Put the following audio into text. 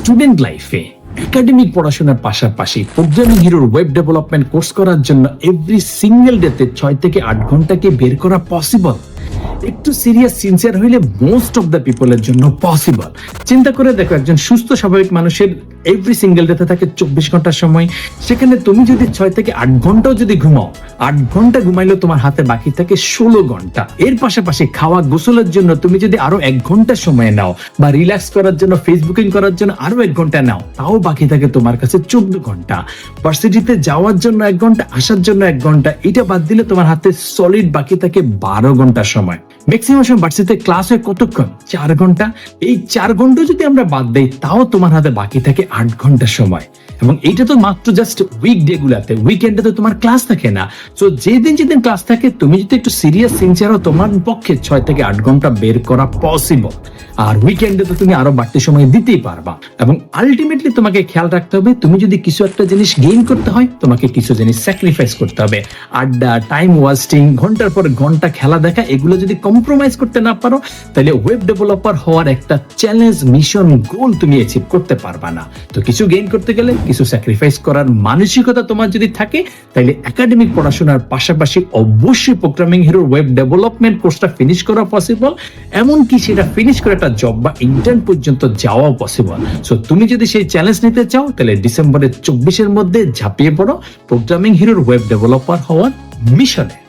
Student লাইফে academic পড়াশোনার পাশাপাশি প্রোগ্রামিং হিরোর ওয়েব ডেভেলপমেন্ট কোর্স করার জন্য এভরি সিঙ্গেল ডেতে ছয় থেকে আট ঘন্টাকে বের করা পসিবল একটু সিরিয়াস সিনসিয়ার হইলে মোস্ট অফ দ্য পিপলের জন্য পসিবল চিন্তা করে দেখো, একজন সুস্থ, স্বাভাবিক মানুষের এভরি সিঙ্গেল ডেতে থাকে চব্বিশ ঘণ্টার সময়। সেখানে তুমি যদি ছয় থেকে আট ঘন্টাও যদি ঘুমাও, আট ঘণ্টা ঘুমাইলেও তোমার হাতে বাকি থাকে ষোলো ঘণ্টা। এর পাশাপাশি খাওয়া গোসলের জন্য তুমি যদি আরও এক ঘণ্টা সময় নাও বা রিল্যাক্স করার জন্য ফেসবুকিং করার জন্য আরও এক ঘণ্টা নাও, তাও বাকি থাকে তোমার কাছে চোদ্দ ঘণ্টা। ভার্সিটিতে যাওয়ার জন্য এক ঘণ্টা, আসার জন্য এক ঘণ্টা, এটা বাদ দিলে তোমার হাতে সলিড বাকি থাকে বারো ঘণ্টা সময়। ম্যাক্সিমাম সময় ভার্সিটিতে ক্লাস হয় কতক্ষণ? চার ঘণ্টা। এই চার ঘণ্টা যদি আমরা বাদ দেই, তাও তোমার হাতে বাকি থাকে আট ঘণ্টা সময়। এবং এইটা তো মাত্র জাস্ট উইক ডে গুলাতে উইকেন্ডে তো তোমার ক্লাস থাকে না। তো যেদিন যেদিন ক্লাস থাকে, তুমি যদি একটু সিরিয়াস সিনসিয়ার তোমার পক্ষে ছয় থেকে আট ঘণ্টা বের করা পসিবল আর উইকেন্ডে তো তুমি আরও বাড়তি সময় দিতেই পারবা। এবং আলটিমেটলি তোমাকে খেয়াল রাখতে হবে, তুমি যদি কিছু একটা জিনিস গেইন করতে হয়, তোমাকে কিছু জিনিস স্যাক্রিফাইস করতে হবে। আড্ডা টাইম ওয়াস্টিং ঘণ্টার পর ঘণ্টা খেলা দেখা, এগুলো যদি কম্প্রোমাইজ করতে না পারো তাহলে ওয়েব ডেভেলপার হওয়ার একটা চ্যালেঞ্জ মিশন গোল তুমি অ্যাচিভ করতে পারবা না। তো কিছু গেইন করতে গেলে কিছু স্যাক্রিফাইস করার মানসিকতা তোমার যদি থাকে তাহলে একাডেমিক পড়াশোনার পাশাপাশি অবশ্যই প্রোগ্রামিং হিরোর ওয়েব ডেভেলপমেন্ট কোর্সটা ফিনিশ করা পসিবল এমনকি সেটা ফিনিশ করে একটা জব বা ইন্টার্ন পর্যন্ত যাওয়াও পসিবল সো তুমি যদি সেই চ্যালেঞ্জ নিতে চাও তাহলে ডিসেম্বরের চব্বিশের মধ্যে ঝাঁপিয়ে পড়ো প্রোগ্রামিং হিরোর ওয়েব ডেভেলপার হওয়ার মিশনে